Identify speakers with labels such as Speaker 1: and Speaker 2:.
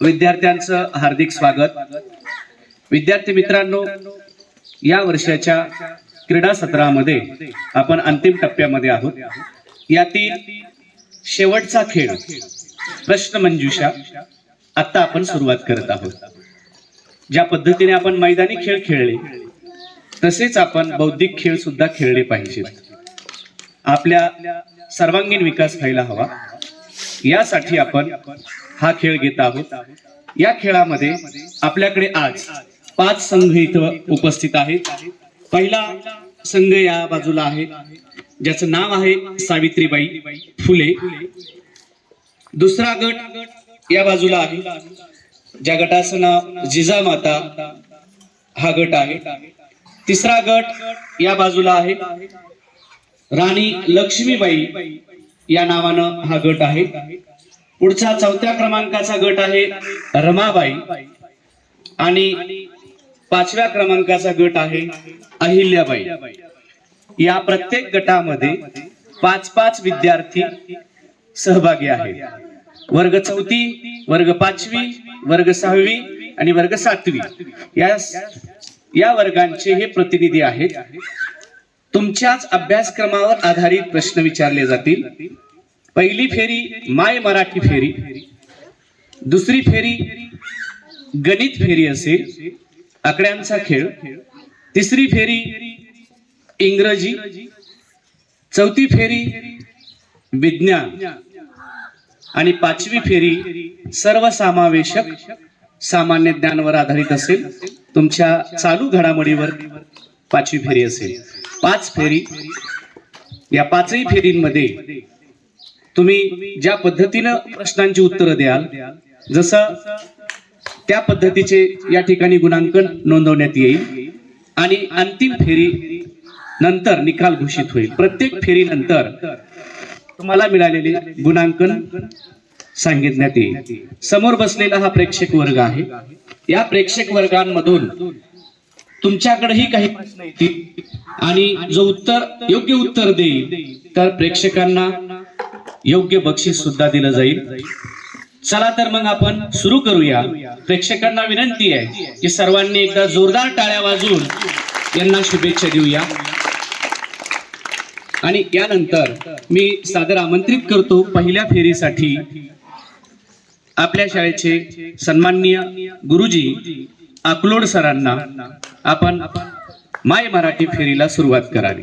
Speaker 1: विद्यार्थ्यांचं हार्दिक स्वागत. विद्यार्थी मित्रांनो या वर्षाच्या क्रीडा सत्रामध्ये आपण अंतिम टप्प्यामध्ये आहोत. यातील शेवटचा खेळ प्रश्न मंजुषा आता आपण सुरुवात करत आहोत. ज्या पद्धतीने आपण मैदानी खेळ खेळले तसेच आपण बौद्धिक खेळ सुद्धा खेळले पाहिजेत. आपल्या सर्वांगीण विकास व्हायला हवा. यासाठी आपण हा खेळ घेत आहोत. या खेळामध्ये आपल्याकडे आज पाच संघ इथं उपस्थित आहेत. पहिला संघ या बाजूला आहे. ज्याचं नाव आहे सावित्रीबाई फुले. दुसरा गट या बाजूला आहे. ज्या गटाचं नाव जिजामाता हा गट आहे. तिसरा गट या बाजूला आहे. राणी लक्ष्मीबाई या नावानं हा गट आहे. पुढचा चौथ्या क्रमांकाचा गट आहे रमाबाई. आणि पाचव्या क्रमांकाचा गट आहे अहिल्याबाई. या प्रत्येक गटामध्ये पाच पाच विद्यार्थी सहभागी आहेत. वर्ग चौथी वर्ग पाचवी वर्ग सहावी आणि वर्ग सातवी. या या वर्गांचे हे प्रतिनिधी आहेत. तुमच्याच अभ्यासक्रमावर आधारित प्रश्न विचारले जातील. पहिली फेरी माय मराठी फेरी. दुसरी फेरी गणित फेरी असेल आकड्यांचा खेळ. तिसरी फेरी इंग्रजी. चौथी फेरी विज्ञान. आणि पाचवी फेरी सर्वसामावेशक सामान्य ज्ञानवर आधारित असेल. तुमच्या चालू घडामोडीवर पाचवी फेरी असेल. पाच फेरी. या पाचही फेरींमध्ये तुम्ही ज्या पद्धतीनं प्रश्नांची उत्तरं द्याल जसं त्या पद्धतीचे या ठिकाणी गुणांकन नोंदवण्यात येईल आणि अंतिम फेरी नंतर निकाल घोषित होईल. प्रत्येक फेरीनंतर तुम्हाला मिळालेले गुणांकन सांगितण्यात येईल. समोर बसलेला हा प्रेक्षक वर्ग आहे. या प्रेक्षक वर्गांमधून तुमच्याकडेही काही प्रश्न येतील आणि जो उत्तर योग्य उत्तर देईल तर प्रेक्षकांना योग्य बक्षीस सुद्धा दिलं जाईल. चला तर मग आपण सुरू करूया. प्रेक्षकांना विनंती आहे की सर्वांनी एकदा जोरदार टाळ्या वाजवून यांना शुभेच्छा देऊया. आणि यानंतर मी सादर आमंत्रित करतो पहिल्या फेरीसाठी आपल्या शाळेचे सन्माननीय गुरुजी अकलोड सरांना. आपण माय मराठी फेरीला सुरुवात करावी.